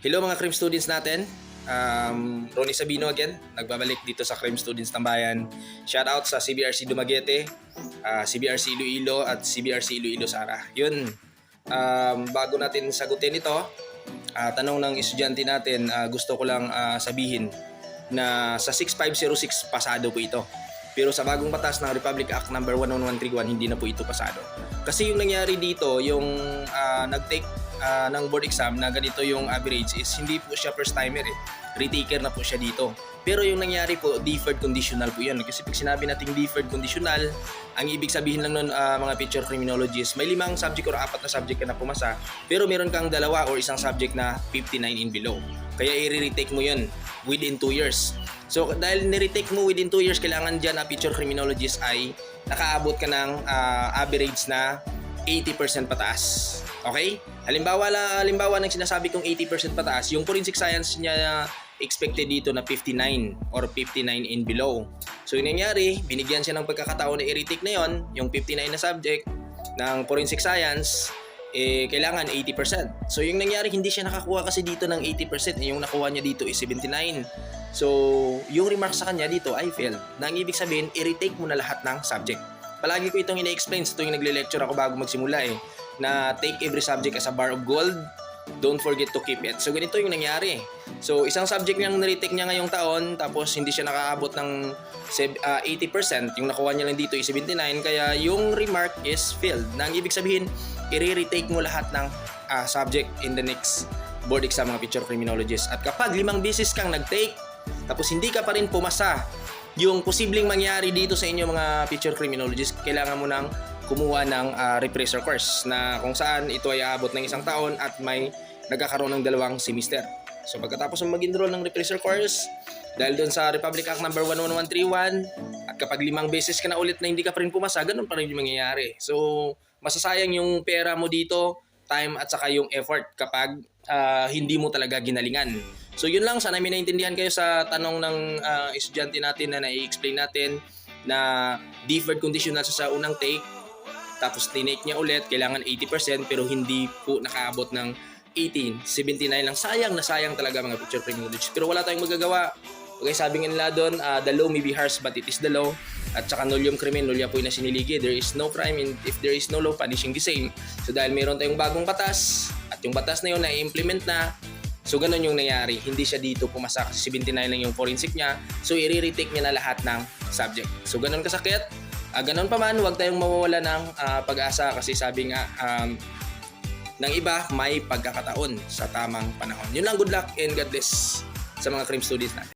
Hello mga CRIM students natin. Um, Ronnie Sabino again, nagbabalik dito sa CRIM Students ng Bayan. Shout out sa CBRC Dumaguete, ah, CBRC Iloilo at CBRC Iloilo Sara. Yun, um, bago natin sagutin ito, ah, tanong ng estudyante natin, ah, gusto ko lang ah, sabihin na sa 6506 pasado po ito. Pero sa bagong batas ng Republic Act number 11131 hindi na po ito pasado. Kasi yung nangyari dito, yung ah, nag-take ah, ng board exam na ganito yung average is hindi po siya first timer eh. Retaker na po siya dito. Pero yung nangyari po, deferred conditional po yan. Kasi pag sinabi nating deferred conditional, ang ibig sabihin lang nun ah, mga picture criminologists, may limang subject or apat na subject ka na pumasa, pero meron kang dalawa or isang subject na 59 in below. Kaya i-retake mo yun within 2 years. So dahil ni-retake mo within 2 years, kailangan dyan na picture criminologist ay nakaabot ka ng ah, average na 80% pataas. Okay? Halimbawa, la, halimbawa ng sinasabi kong 80% pataas, yung forensic science niya expected dito na 59 or 59 in below. So yung nangyari, binigyan siya ng pagkakataon na i-retake na yon, yung 59 na subject ng forensic science, eh, kailangan 80%. So yung nangyari, hindi siya nakakuha kasi dito ng 80%. Eh, Yung nakuha niya dito is 79. So yung remark sa kanya dito ay failed. Na ang ibig sabihin, i-retake mo na lahat ng subject. Palagi ko itong ina-explain sa tuwing nagle-lecture ako bago magsimula eh, na take every subject as a bar of gold, don't forget to keep it. So ganito yung nangyari. So isang subject niyang niretake niya ngayong taon, tapos hindi siya nakaabot ng sev- ah, 80%, yung nakuha niya lang dito is 79, kaya yung remark is failed. Na ang ibig sabihin, i-retake mo lahat ng ah, subject in the next board exam mga picture criminologist. At kapag limang beses kang nag-take, tapos hindi ka pa rin pumasa, yung posibleng mangyari dito sa inyo mga picture criminologist, kailangan mo nang kumuha ng ah, refresher course na kung saan ito ay aabot ng isang taon at may nagkakaroon ng dalawang semester. So pagkatapos mo mag-enroll ng refresher course, dahil doon sa Republic Act number 11131 at kapag limang beses ka na ulit na hindi ka pa rin pumasa, ganun pa rin yung mangyayari. So masasayang yung pera mo dito, time at saka yung effort kapag ah, hindi mo talaga ginalingan. So yun lang, sana may naintindihan kayo sa tanong ng ah, estudyante natin na nai-explain natin na deferred conditional sa unang take tapos tinake niya ulit, kailangan 80% pero hindi po nakaabot ng 18, 79 lang. Sayang na sayang talaga mga picture criminology. Pero wala tayong magagawa. Okay, sabi nga nila doon, ah, the law may be harsh but it is the law. At saka nolium crimen, nolya po na siniligi. There is no crime and if there is no law, punishing the same. So dahil meron tayong bagong batas at yung batas na yun na-implement na, so ganun yung nangyari. Hindi siya dito pumasa kasi 79 lang yung forensic niya. So i-retake niya na lahat ng subject. So ganun kasakit. Ah, ganun pa man, huwag tayong mawawala ng ah, pag-asa kasi sabi nga, um, ng iba may pagkakataon sa tamang panahon. Yun lang, good luck and God bless sa mga cream studies natin.